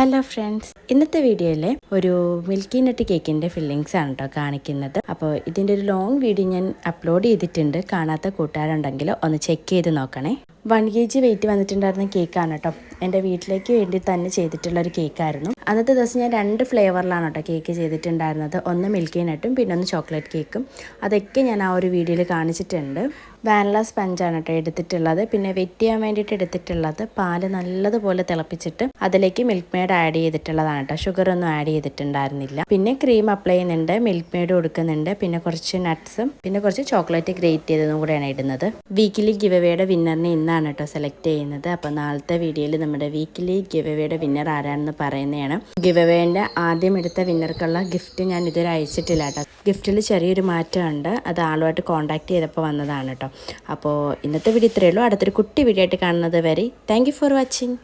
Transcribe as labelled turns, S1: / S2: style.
S1: Hello friends ഇന്നത്തെ വീഡിയോയിൽ ഒരു മിൽക്കി നട്ട് കേക്കിന്റെ ഫില്ലിങ്സ് ആണ് കേട്ടോ കാണിക്കുന്നത്. അപ്പോൾ ഇതിന്റെ ഒരു ലോങ് വീഡിയോ ഞാൻ അപ്ലോഡ് ചെയ്തിട്ടുണ്ട്. കാണാത്ത കൂട്ടുകാരുണ്ടെങ്കിൽ ഒന്ന് ചെക്ക് ചെയ്ത് നോക്കണേ. വൺ കെ ജി വെയിറ്റ് വന്നിട്ടുണ്ടായിരുന്ന കേക്കാണ് കേട്ടോ എന്റെ വീട്ടിലേക്ക് വേണ്ടി തന്നെ ചെയ്തിട്ടുള്ള ഒരു കേക്കായിരുന്നു അന്നത്തെ ദിവസം ഞാൻ രണ്ട് ഫ്ലേവറിലാണ് കേട്ടോ കേക്ക് ചെയ്തിട്ടുണ്ടായിരുന്നത്. ഒന്ന് മിൽക്കി നട്ടും പിന്നെ ഒന്ന് ചോക്ലേറ്റ് കേക്കും അതൊക്കെ ഞാൻ ആ ഒരു വീഡിയോയിൽ കാണിച്ചിട്ടുണ്ട്. വാനില സ്പഞ്ചാണ് കേട്ടോ എടുത്തിട്ടുള്ളത്. പിന്നെ വെറ്റ് ചെയ്യാൻ വേണ്ടിയിട്ട് എടുത്തിട്ടുള്ളത് പാൽ നല്ലതുപോലെ തിളപ്പിച്ചിട്ട് അതിലേക്ക് മിൽക്ക് മെയ്ഡ് ആഡ് ചെയ്തിട്ടുള്ളതാണ് കേട്ടോ ഷുഗർ ഒന്നും ആഡ് ചെയ്തിട്ടുണ്ടായിരുന്നില്ല. പിന്നെ ക്രീം അപ്ലൈ ചെയ്യുന്നുണ്ട് മിൽക്ക് മെയ്ഡ് കൊടുക്കുന്നുണ്ട് പിന്നെ കുറച്ച് നട്ട്സും പിന്നെ കുറച്ച് ചോക്ലേറ്റ് ഗ്രേറ്റ് ചെയ്തതും കൂടെയാണ് ഇടുന്നത്. വീക്കിലി ഗിവവേയുടെ വിന്നറിനെ ഇന്നാണ് കേട്ടോ സെലക്ട് ചെയ്യുന്നത്. അപ്പോൾ നാളത്തെ വീഡിയോയിൽ നമ്മുടെ വീക്കിലി ഗിവവേയുടെ വിന്നർ ആരാണെന്ന് പറയുന്നതാണ്. ഗിവവേന്റെ ആദ്യം എടുത്ത വിന്നർക്കുള്ള ഗിഫ്റ്റ് ഞാൻ ഇതുവരെ അയച്ചിട്ടില്ല കേട്ടോ. ഗിഫ്റ്റിൽ ചെറിയൊരു മാറ്റമുണ്ട്. അത് ആളുമായിട്ട് കോൺടാക്ട് ചെയ്തപ്പോൾ വന്നതാണ് കേട്ടോ. അപ്പോൾ ഇന്നത്തെ വീഡിയോ ഇത്രയേ ഉള്ളൂ. അടുത്തൊരു കുട്ടി വീഡിയോ ആയിട്ട് കാണുന്നത് വരെ താങ്ക് ഫോർ വാച്ചിങ്